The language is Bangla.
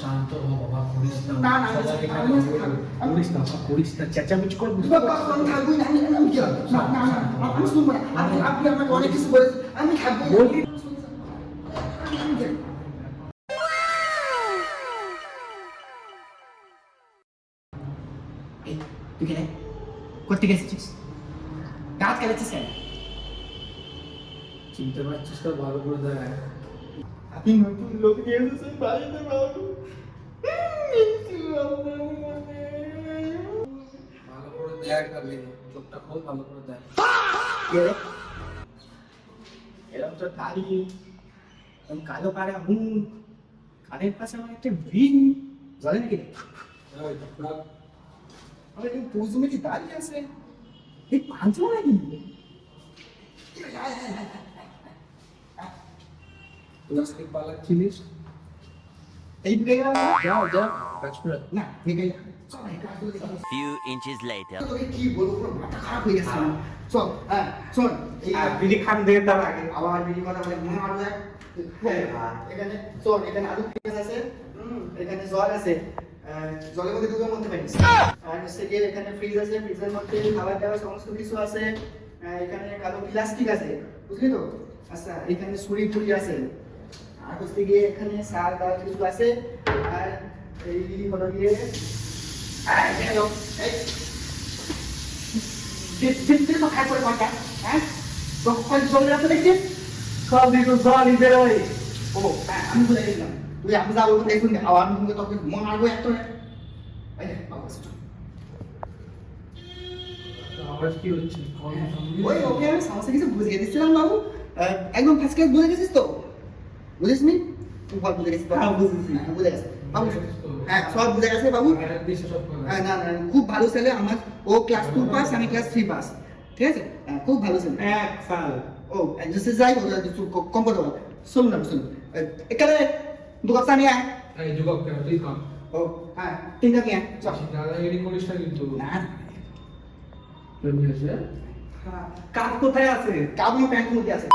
শান্ত হো বাবা করিস না না, না, সবাই আমি- এখানে আমি- বলবে, করিস না বাবা, করিস না চেঁচামেচি কর বুঝতে বাবা, পারছিস? আমি থাকবোই না, আমি- আমি কি হবে? না, না, না, আমি শুনব না। আপনি- আপনি আমাকে অনেক কিছু বলেছেন, আমি থাকবোই না। বলি। আমি- আমি যাই। এই, তুই কে রে? কোত্থেকে এসেছিস? দাঁত কেলাচ্ছিস কেন? চিনতে পারছিস তো ভালো করে দেখ আপনি নতুন লোক নিয়ে এসেছেন বাড়িতে বাবু করে দেখ আগে চোখটা খোল ভালো করে রে? এরকম তো দাড়ি কালো পাড়া মুখ কানের পাশে আমার একটা ভিন জলে নাকি? রাখ। এই কি দাঁড়িয়ে আছে? এই পাঁচজন নাকি? পালাচ্ছিলিস? এই দিকে যাও যাও কাজ করে না দিকে চল এই কাজগুলো দেখি। Few inches later. তোকে কি বলব পুরো মাথা খারাপ হয়ে গেছে আমার। চল হ্যাঁ শোন বিড়ি খান দিয়ে তার আগে। আবার বিড়ি কথা বলে মনে মারবো এখানে চল এখানে আলু পেঁয়াজ আছে এখানে জল আছে। জলের মধ্যে ডুবে মরতে পারিস আর হচ্ছে গিয়ে এখানে ফ্রিজ আছে ফ্রিজের মধ্যে খাবার দাবার সমস্ত কিছু আছে। এখানে কালো প্লাস্টিক আছে বুঝলি তো? আচ্ছা এখানে ছুরি আছে। আর হচ্ছে গিয়ে এখানে শাক ডাল কিছু আছে। আর এই হলো গিয়ে হ্যাঁ? হ্যাঁ আমি বলে দিলাম তুই আমি যাব দেখুন আবার আমি তোকে মারবো একটা এই নে, বাবু এসে চল। আওয়াজ কি হচ্ছে? ওই ওকে আমি কিছু বুঝিয়ে দিচ্ছিলাম বাবু। একদম ফার্স্ট ক্লাস বুঝে গেছিস তো? বুঝিস নি বল বুঝে গেছিস হ্যাঁ, বুঝেছি। হ্যাঁ, বুঝে গেছে। বাবু হ্যাঁ সব বুঝে গেছে বাবু? দেশে সব করে। হ্যাঁ, না না খুব ভালো ছেলে আমার। ও ক্লাস টু পাস আমি ক্লাস থ্রি পাস ঠিক আছে? হ্যাঁ, খুব ভালো ছেলে। এক সাল। ও जैसे যাই হোক একটু কমফোর্টেবল শুনুন না শুনুন এখানে দু কাপ পানি আয়। এই কেন? তুই কম ও হ্যাঁ তিন কাপ নিয়ে চল বেশি দাদাগিরি করিস না কিন্তু। না কোথায় আছে? কাবুল প্যান্টের মধ্যে আছে।